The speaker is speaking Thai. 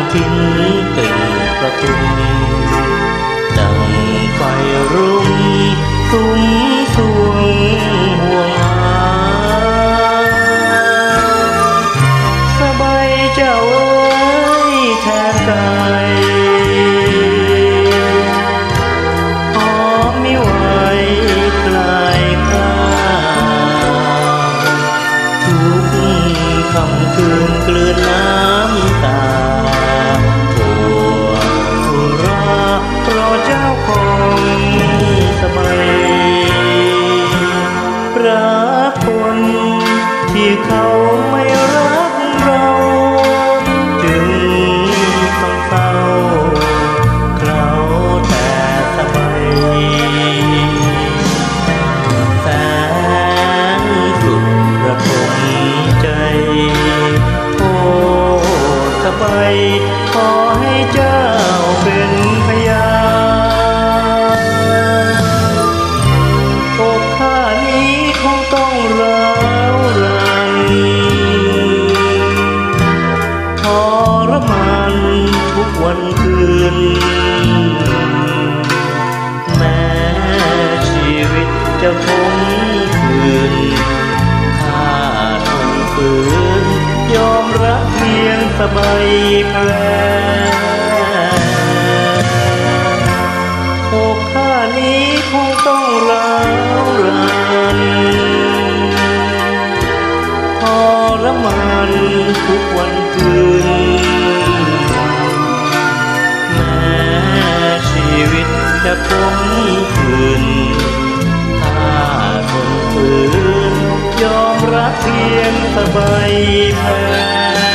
กระทิงกลิ่นประทุมดังไฟรุ่งตุ้มสวงห่วงอาสบายเจ้าเอ้ยแทนกา ที่ วันคืน แม้ชีวิตจะคงคืนข้าทนฝืนยอมรับเพียงสบายแผลอกข้านี้คงต้องร้าวรันทรมานทุกวัน จะผมคืน ถ้าทนฝืนยอมรักเพียงสบายแพ้